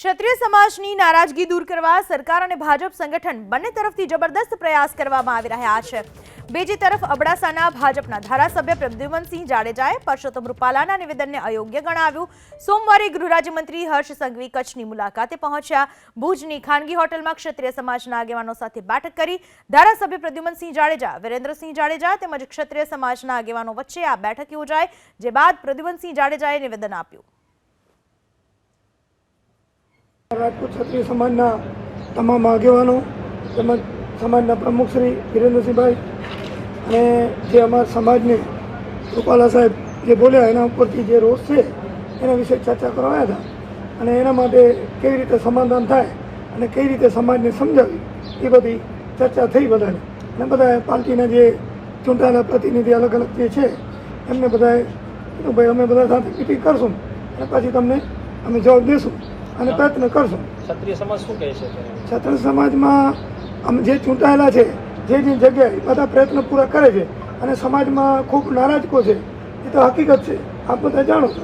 ક્ષત્રિય સમાજની નારાજગી દૂર કરવા સરકાર અને ભાજપ સંગઠન બંને તરફથી જબરદસ્ત પ્રયાસ કરવામાં આવી રહ્યા છે. બીજી તરફ અબડાસાના ભાજપના ધારાસભ્ય પ્રદ્યુમનસિંહ જાડેજાએ પરસોત્તમ રૂપાલાના નિવેદનને અયોગ્ય ગણાવ્યું. સોમવારે ગૃહરાજ્યમંત્રી હર્ષ સંઘવી કચ્છની મુલાકાતે પહોંચ્યા. ભુજની ખાનગી હોટલમાં ક્ષત્રિય સમાજના આગેવાનો સાથે બેઠક કરી. ધારાસભ્ય પ્રદ્યુમનસિંહ જાડેજા, વિરેન્દ્રસિંહ જાડેજા તેમજ ક્ષત્રિય સમાજના આગેવાનો વચ્ચે આ બેઠક યોજાઈ, જે બાદ પ્રદ્યુમનસિંહ જાડેજાએ નિવેદન આપ્યું. રાજપૂત ક્ષત્રિય સમાજના તમામ આગેવાનો તેમજ સમાજના પ્રમુખ શ્રી વિરેન્દ્રસિંહભાઈ અને જે અમારા સમાજને રૂપાલા સાહેબ જે બોલ્યા એના ઉપરથી જે રોષ છે, એના વિશે ચર્ચા કરવા હતા અને એના માટે કેવી રીતે સમાધાન થાય અને કઈ રીતે સમાજને સમજાવી, એ બધી ચર્ચા થઈ બધાને. અને બધા પાર્ટીના જે ચૂંટાયેલા પ્રતિનિધિ અલગ અલગ જે છે, એમને બધાએ ભાઈ, અમે બધા સાથે મિટિંગ કરશું અને પછી તમને અમે જવાબ દેશું. અને પ્રયત્ન કરશું. ક્ષત્રિય સમાજ શું કહે છે? ક્ષત્રિય સમાજમાં અમે જે ચૂંટાયેલા છે જે જે જગ્યાએ બધા પ્રયત્ન પૂરા કરે છે અને સમાજમાં ખૂબ નારાજકો છે એ તો હકીકત છે. આપ બધા જાણો છો.